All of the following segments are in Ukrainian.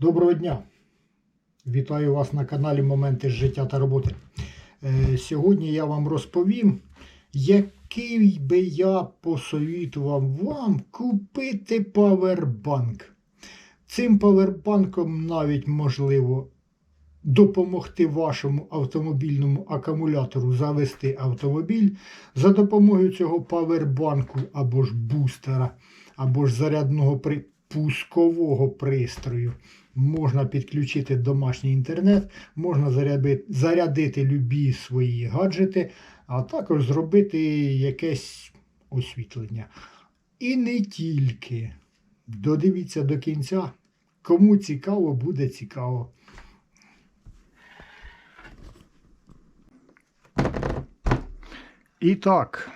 Доброго дня! Вітаю вас на каналі Моменти життя та роботи. Е, Сьогодні я вам розповім, який би я посовітував вам купити павербанк. Цим павербанком навіть можливо допомогти вашому автомобільному акумулятору завести автомобіль за допомогою цього павербанку або ж бустера, або ж зарядного при... пускового пристрою. Можна підключити домашній інтернет, можна заряди- зарядити любі свої гаджети, а також зробити якесь освітлення. І не тільки. Додивіться до кінця. Кому цікаво, буде цікаво. І так,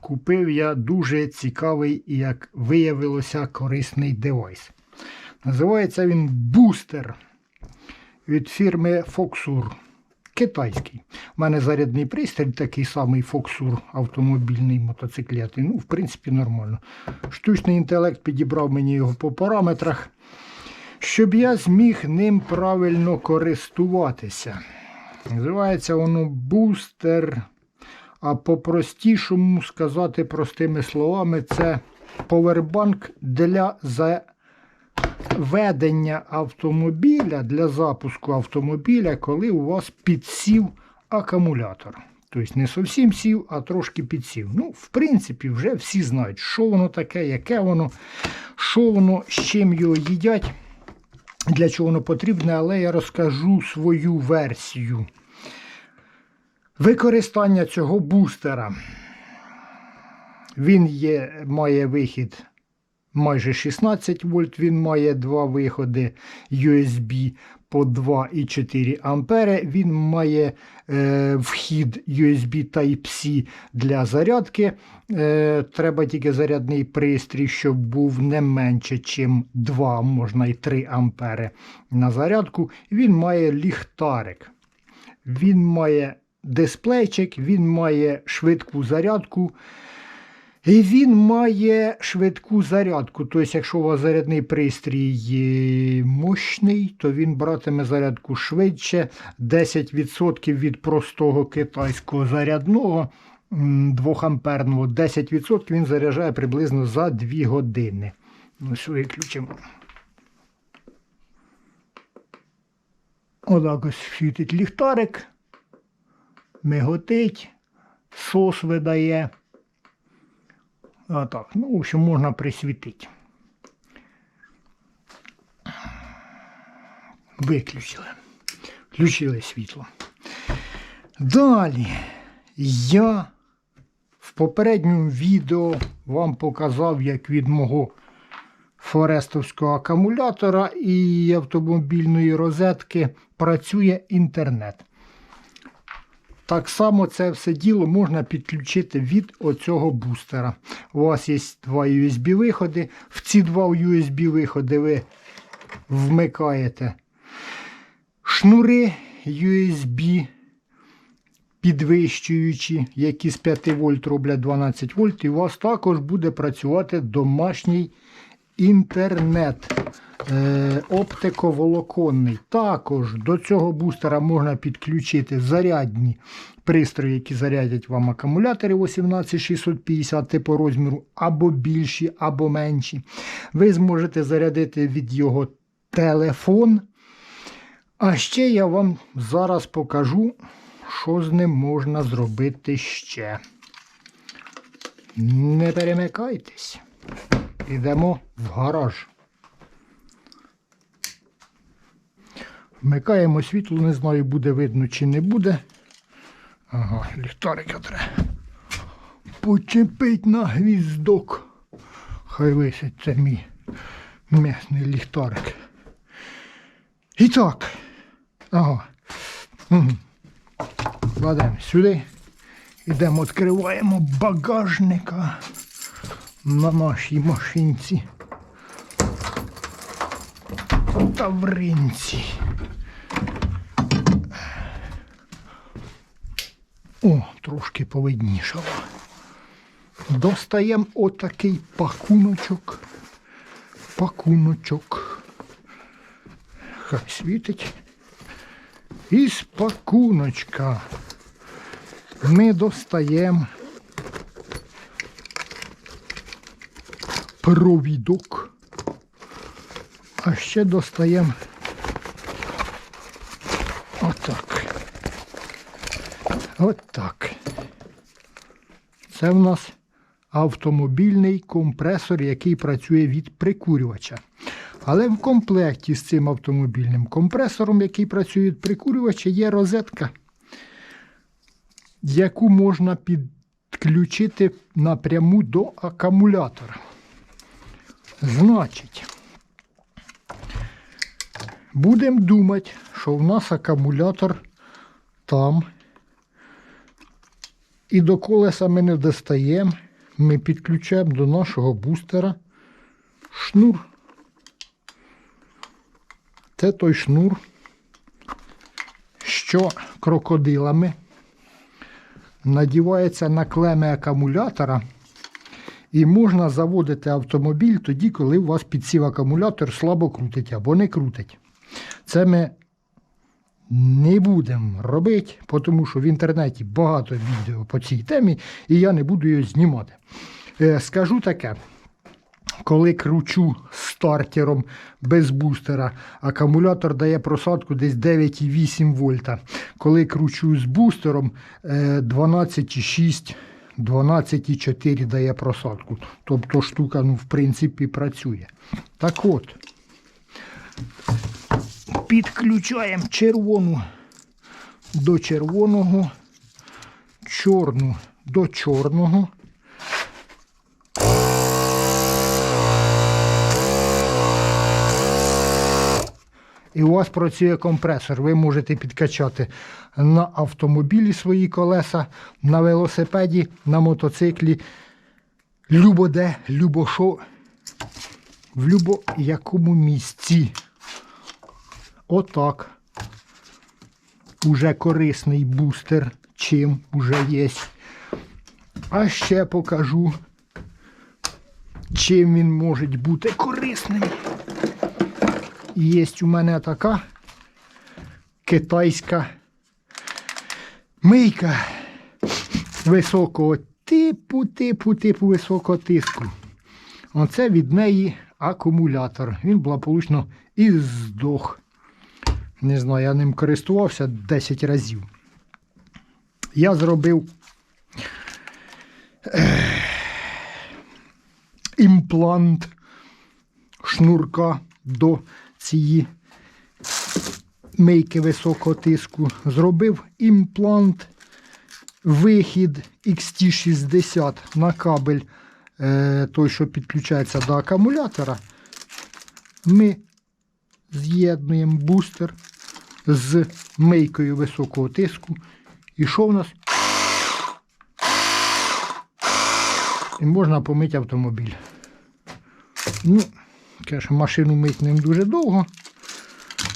купив я дуже цікавий і, як виявилося, корисний девайс. Називається він бустер від фірми Foxur. Китайський. У мене зарядний пристрій, такий самий Foxur автомобільний мотоциклетний. Ну, в принципі, нормально. Штучний інтелект підібрав мені його по параметрах, щоб я зміг ним правильно користуватися. Називається воно бустер. А по-простішому сказати простими словами, це повербанк для заведення автомобіля, для запуску автомобіля, коли у вас підсів акумулятор. Тобто не зовсім сів, а трошки підсів. Ну, в принципі, вже всі знають, що воно таке, яке воно, що воно, з чим його їдять, для чого воно потрібне, але я розкажу свою версію. Використання цього бустера. Він є, має вихід майже 16 вольт, він має два виходи USB по 2,4 ампери. Він має е, вхід USB Type-C для зарядки. Е, треба тільки зарядний пристрій, щоб був не менше, ніж 2, можна і 3 ампери на зарядку. Він має ліхтарик. Він має дисплейчик, він має швидку зарядку. І він має швидку зарядку. Тобто, якщо у вас зарядний пристрій мощний, то він братиме зарядку швидше. 10% від простого китайського зарядного 2 амперного, 10% він заряджає приблизно за 2 години. Ну, сюди включимо. Отак ось світить ліхтарик миготить, сос видає. А так, ну, в общем, можна присвітити. Виключили. Включили світло. Далі я в попередньому відео вам показав, як від мого форестовського акумулятора і автомобільної розетки працює інтернет. Так само це все діло можна підключити від оцього бустера. У вас є два USB-виходи. В ці два USB-виходи ви вмикаєте шнури USB підвищуючі, які з 5 вольт роблять 12 вольт. І у вас також буде працювати домашній інтернет е, оптиковолоконний. Також до цього бустера можна підключити зарядні пристрої, які зарядять вам акумулятори 18650 типу розміру, або більші, або менші. Ви зможете зарядити від його телефон. А ще я вам зараз покажу, що з ним можна зробити ще. Не перемикайтесь. Йдемо в гараж. Вмикаємо світло, не знаю, буде видно чи не буде. Ага, ліхтарика треба. Почепить на гвіздок. Хай висить це мій м'ясний ліхтарик. І так. Ага. Угу. Кладемо сюди. Ідемо, відкриваємо багажника на нашій машинці. Тавринці. О, трошки повиднішало. Достаємо отакий пакуночок. Пакуночок. Хай світить. Із пакуночка ми достаємо провідок. А ще достаємо отак. Отак. Це в нас автомобільний компресор, який працює від прикурювача. Але в комплекті з цим автомобільним компресором, який працює від прикурювача, є розетка, яку можна підключити напряму до акумулятора. Значить, будемо думати, що в нас акумулятор там. І до колеса ми не достаємо. Ми підключаємо до нашого бустера шнур. Це той шнур, що крокодилами надівається на клеми акумулятора. І можна заводити автомобіль тоді, коли у вас підсів акумулятор слабо крутить або не крутить. Це ми не будемо робити, тому що в інтернеті багато відео по цій темі, і я не буду її знімати. Е, Скажу таке. Коли кручу стартером без бустера, акумулятор дає просадку десь 9,8 вольта. Коли кручу з бустером е, 12,6, 12,4 дає просадку. Тобто штука, ну, в принципі, працює. Так от, підключаємо червону до червоного, чорну до чорного. І у вас працює компресор. Ви можете підкачати на автомобілі свої колеса, на велосипеді, на мотоциклі. Любо-де, любо-що, в любо-якому місці. Отак. Уже корисний бустер, чим уже є. А ще покажу, чим він може бути корисним. Є у мене така китайська мийка високого типу, типу, типу високого тиску. Оце від неї акумулятор. Він благополучно і здох. Не знаю, я ним користувався 10 разів. Я зробив імплант шнурка до цієї мийки високого тиску. Зробив імплант, вихід XT60 на кабель, е, той, що підключається до акумулятора. Ми з'єднуємо бустер з мийкою високого тиску. І що в нас? І можна помити автомобіль. Ну, Каже, машину мить ним дуже довго,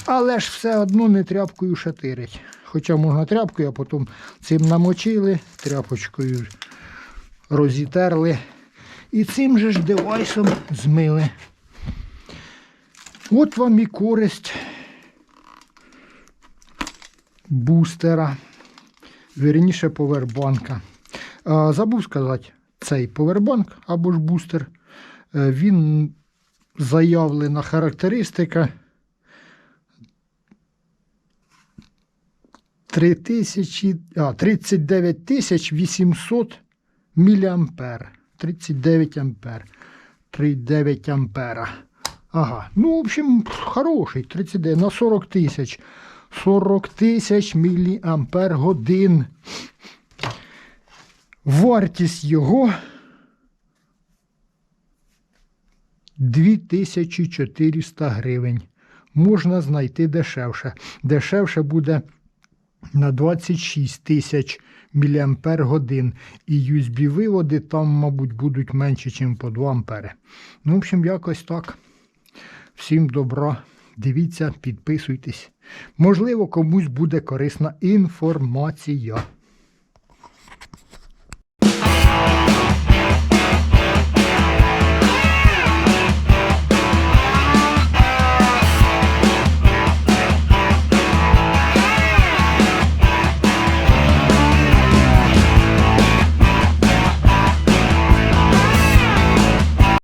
але ж все одно не тряпкою шатирить. Хоча можна тряпкою, а потім цим намочили, тряпочкою розітерли. І цим же ж девайсом змили. От вам і користь бустера, вірніше повербанка. Забув сказати, цей повербанк або ж бустер, е, він заявлена характеристика 3000, а, 39 800 міліампер. 39 ампер. 39 ампера. Ага. Ну, в общем, хороший. 39 на 40 тисяч. 40 тисяч міліампер годин. Вартість його 2400 гривень. Можна знайти дешевше. Дешевше буде на 26 тисяч мАч годин. І USB-виводи там, мабуть, будуть менше, ніж по 2 ампери. Ну, в общем, якось так. Всім добра. Дивіться, підписуйтесь. Можливо, комусь буде корисна інформація.